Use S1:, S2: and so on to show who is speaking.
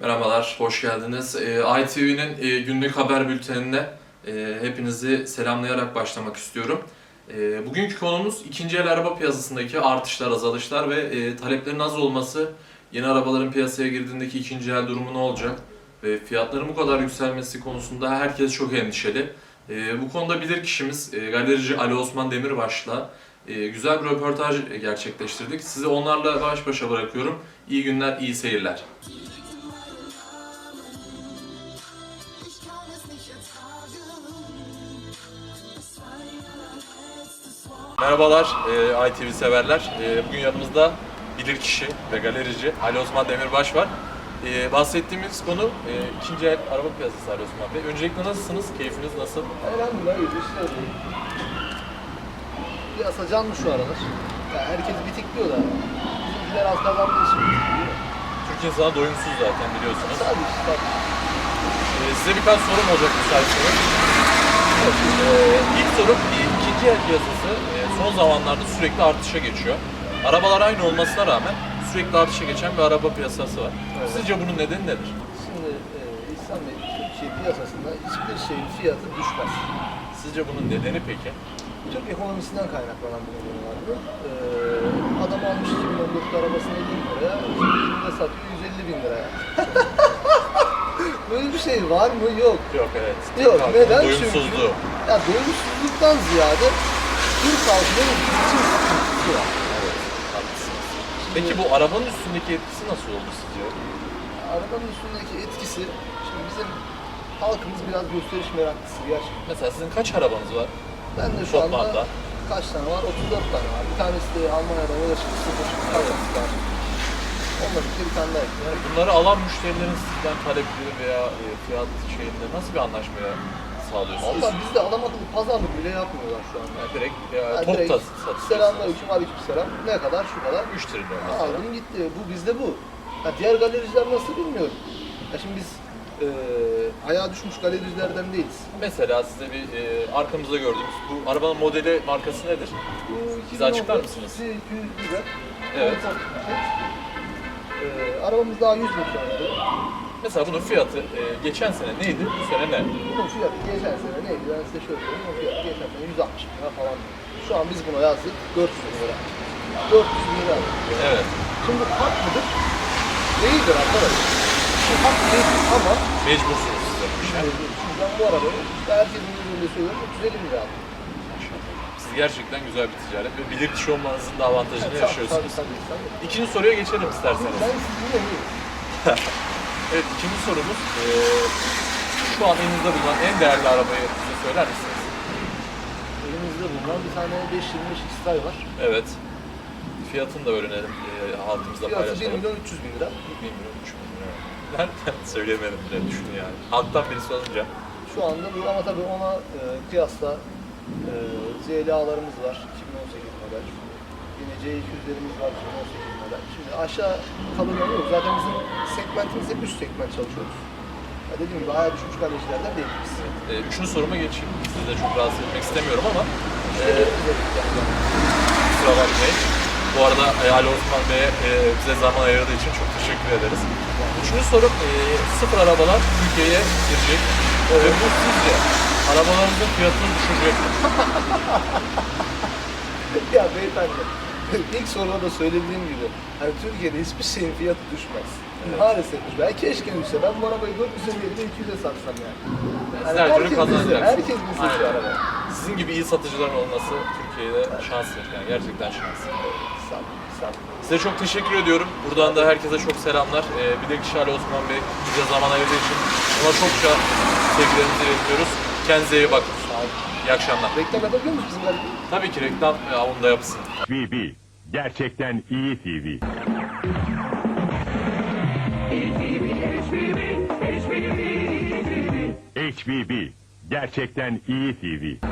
S1: Merhabalar, hoş geldiniz. Ee, ITV'nin e, günlük haber bültenine e, hepinizi selamlayarak başlamak istiyorum. E, bugünkü konumuz ikinci el araba piyasasındaki artışlar, azalışlar ve taleplerin az olması, yeni arabaların piyasaya girdiğindeki ikinci el durumu ne olacak? Ve fiyatların bu kadar yükselmesi konusunda herkes çok endişeli. Bu konuda bilir kişimiz galerici Ali Osman Demirbaş'la e, güzel bir röportaj gerçekleştirdik. Sizi onlarla baş başa bırakıyorum. İyi günler, iyi seyirler. Merhabalar e, ITV severler. E, bugün yanımızda bilirkişi ve galerici Ali Osman Demirbaş var. E, bahsettiğimiz konu e, ikinci el araba piyasası Ali Osman Bey. Öncelikle nasılsınız? Keyfiniz nasıl?
S2: Elhamdülillah iyi değil. Piyasa canlı şu aralar. Ya herkes bitik diyor da bizimkiler az kazandığı için bitik diyor.
S1: Türk insanı doyumsuz zaten biliyorsunuz.
S2: Tabii işte tabii.
S1: E, size birkaç sorum olacak müsaitseniz. E, ilk sorum e, ikinci el piyasası e, son zamanlarda sürekli artışa geçiyor. Arabalar aynı olmasına rağmen sürekli artışa geçen bir araba piyasası var.
S2: Evet.
S1: Sizce bunun nedeni nedir?
S2: Şimdi e, İhsan Bey, Türkiye piyasasında hiçbir şeyin fiyatı düşmez.
S1: Sizce bunun nedeni peki?
S2: Türk ekonomisinden kaynaklanan bir durum var bu. E, adam almış 2014 arabasını 50 bin liraya, 2020'de satıyor 150 bin liraya. Böyle bir şey var mı? Yok.
S1: Yok evet.
S2: Yok, neden?
S1: Doyumsuzluğu.
S2: Ya doyumsuzluktan ziyade Türk halkının geçim sıkıntısı var.
S1: Haklısınız. Peki bu arabanın üstündeki etkisi nasıl oldu sizce?
S2: Arabanın üstündeki etkisi, şimdi bizim halkımız biraz gösteriş meraklısı gerçekten.
S1: Mesela sizin kaç arabanız var?
S2: Ben de şu
S1: Toplamda?
S2: anda kaç tane var? 34 tane var. Bir tanesi de Almanya'da ulaşık sıfır kasası var. Onunla birlikte bir tane daha
S1: bunları alan müşterilerin sizden talepleri veya e, fiyat şeyinde nasıl bir anlaşmaya sağlıyorsunuz?
S2: Valla bizde adam akıllı pazarlık bile yapmıyorlar şu anda.
S1: Yani direkt e,
S2: Yani
S1: top
S2: direkt
S1: da satıyorsunuz.
S2: Selamünaleyküm, aleykümselam. Ne kadar? Şu kadar.
S1: 3 trilyon mesela.
S2: Aldım gitti. Bu bizde bu. Ha, diğer galericiler nasıl bilmiyorum. Ya şimdi biz e, ayağa düşmüş galericilerden değiliz.
S1: Mesela size bir e, arkamızda gördüğümüz bu arabanın modeli markası nedir? Bize açıklar mısınız?
S2: 200 lira.
S1: Evet.
S2: E, arabamız daha 100 bin kilometre.
S1: Mesela bunun fiyatı e, geçen sene neydi? Bu sene ne?
S2: Bunun fiyatı geçen sene neydi? Ben size şöyle söyleyeyim. Bunun fiyatı geçen sene 160 bin lira falan. Şu an biz buna yazdık 400 bin lira. 400 bin lira.
S1: Evet.
S2: Şimdi bu hak mıdır? Değildir arkadaşlar. Bu hak değil ama
S1: Mecbursunuz siz işe.
S2: Şimdi ben bu arabayı herkesin gözünde söylüyorum 350 bin lira aldım.
S1: Siz gerçekten güzel bir ticaret ve bilir kişi olmanızın da avantajını yaşıyorsunuz.
S2: tabii, tabii, tabii.
S1: İkinci soruya geçelim isterseniz.
S2: Ben sizinle miyim?
S1: Evet, ikinci sorumuz. eee, şu an elinizde bulunan en değerli arabayı bize söyler misiniz?
S2: Elimizde bulunan bir tane 525 X-Style var.
S1: Evet. Fiyatını da öğrenelim, eee halkımızla
S2: Fiyatı 1
S1: paylaşalım.
S2: milyon 300 bin lira.
S1: 1 milyon, 3 milyon. Nereden söyleyemedim bile, düşün yani. Halktan birisi olunca.
S2: Şu anda bu ama tabii ona e, kıyasla e, CLA'larımız var 2018 model. Yine C200'lerimiz var 2018 model. Aşağı kalırları yok. Zaten bizim segmentimiz hep üst segment çalışıyoruz. Ya dediğim gibi ayağa düşmüş kalecilerden değiliz biz.
S1: Eee, üçüncü soruma geçeyim. Sizi de çok rahatsız etmek istemiyorum ama kusura bakmayın. Bu arada e, Ali Osman Bey'e e, bize zaman ayırdığı için çok teşekkür ederiz. Üçüncü sorum, e, sıfır arabalar Türkiye'ye girecek. Ve bu sizce arabalarınızın fiyatını düşürecek mi?
S2: ya beyefendi, ilk soruda da söylediğim gibi, hani Türkiye'de hiçbir şeyin fiyatı düşmez.
S1: Evet.
S2: Maalesef düşmez. Keşke düşse. Ben bu arabayı 400'e değil de 200'e satsam yani.
S1: Her türlü
S2: herkes bilsin,
S1: kazanacaksınız.
S2: herkes bilsin şu
S1: Aynen.
S2: arabayı.
S1: Sizin gibi iyi satıcıların olması Türkiye'de şans. Yani gerçekten şans.
S2: Sağ ol, sağ ol.
S1: Size çok teşekkür ediyorum. Buradan da herkese çok selamlar. E, bir de Ali Osman Bey bize zaman ayırdığı için ona çokça sevgilerimizi iletiyoruz. Kendinize iyi bakın. İyi akşamlar.
S2: Reklam yapabiliyor musun bizim galiba?
S1: Tabii ki reklam e, avında yapsın.
S3: HBB gerçekten iyi TV. HBB gerçekten iyi TV.